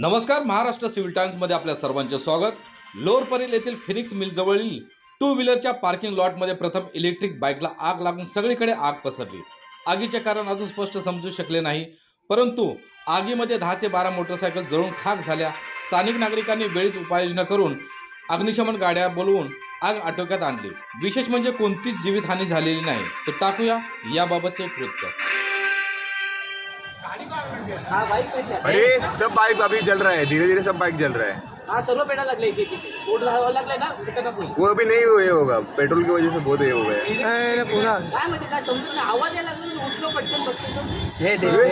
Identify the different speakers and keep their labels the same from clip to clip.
Speaker 1: नमस्कार महाराष्ट्र सिव्हिल टाइम्समध्ये आपल्या सर्वांचे स्वागत. लोअरपरेल येथील फिनिक्स मिल जवळील टू व्हीलरच्या पार्किंग लॉटमध्ये प्रथम इलेक्ट्रिक बाईकला आग लागून सगळीकडे आग पसरली. आगीचे कारण अजून स्पष्ट समजू शकले नाही परंतु आगीमध्ये दहा ते बारा मोटरसायकल जळून खाक झाल्या. स्थानिक नागरिकांनी वेळीच उपाययोजना करून अग्निशमन गाड्या बोलवून आग आटोक्यात आणली. विशेष म्हणजे कोणतीच जीवितहानी झालेली नाही. तर टाकूया याबाबतचे एक वृत्त.
Speaker 2: अरे सब बाइक अभी जल रहा है धीरे धीरे सब बाइक जल रहा है।
Speaker 3: हा सर्व एक स्फोट व्हायला ना
Speaker 2: वो अभी नहीं हुए होगा पेट्रोल की वजह से बहुत ये हो गया है
Speaker 3: काय माहिती काय समजत नाही. आवाज़ यायला लागला मी उठलो पटकन बघतो
Speaker 4: हे देखते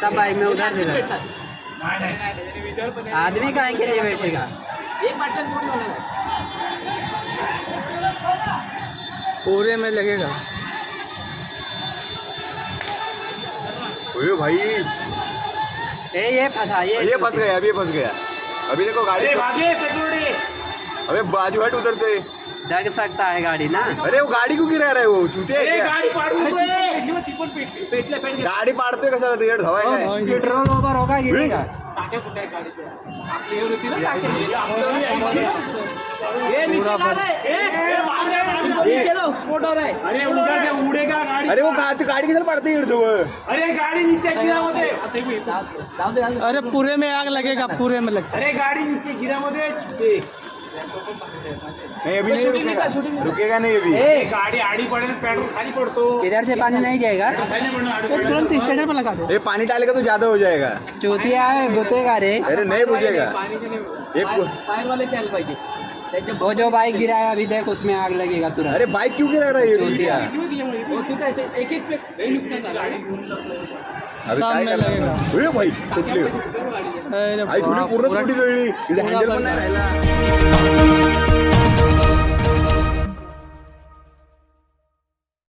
Speaker 4: सब बाइक में उधर. फिर आदमी काहे के लिए बैठेगा?
Speaker 3: एक बाटल्यात थोडी होणार आहे
Speaker 4: पूरे में लगेगा।
Speaker 2: ओए भाई।
Speaker 4: ए ये फंसा ये
Speaker 2: ये फंस गया अभी ये फंस गया। अभी देखो गाड़ी अबे बाजू हट उधर से।
Speaker 4: दग सकता है गाड़ी ना?
Speaker 2: अरे वो गाड़ी क्यों गिरा रहा है? वो चूते है क्या?
Speaker 3: पेटले पेट
Speaker 2: गाडी पाडतोय कशाला तुझ्याकडे धवाय काय
Speaker 4: पेट्रोल ओवर होगा गिरेगा
Speaker 3: हे नीचे हो रहा है।
Speaker 5: अरे उड़ा से उड़ेगा गाड़ी?
Speaker 2: अरे वो गाडी किधर पड़ती है?
Speaker 5: अरे गाड़ी नीचे गिरा
Speaker 3: दे
Speaker 4: अरे पूरे में आग लगेगा पूरे में लग
Speaker 5: अरे गाड़ी नीचे गिरा मुझे
Speaker 2: नहीं अभी नहीं रुकेगा. रुकेगा नहीं अभी।
Speaker 5: गाड़ी आड़ी पड़े पेट्रोल खाली पड़तो।
Speaker 4: इधर से पानी नहीं जाएगा?
Speaker 5: आडू
Speaker 4: तुरंत स्टैंडर पर लगा दो।
Speaker 2: ये पानी डालेगा तो ज़्यादा हो जाएगा।
Speaker 4: चूतिया है बुतेगा रे।
Speaker 2: अरे नहीं बुझेगा। एक
Speaker 3: फायर वाले चाल पाहिजे त्यांच्या
Speaker 4: वो जो बाइक गिराया अभी देख उसमें आग लगेगा तुरंत।
Speaker 2: अरे बाइक क्यों गिरा रहा है ये
Speaker 4: चूतिया
Speaker 2: चूतिया
Speaker 3: तू काय ते एक एक पे
Speaker 2: अभी काय
Speaker 4: में? लगेगा.
Speaker 2: अरे भाई आई थोडी पूर्ण स्कूटी जळली. हँडल पण नाही राहिला.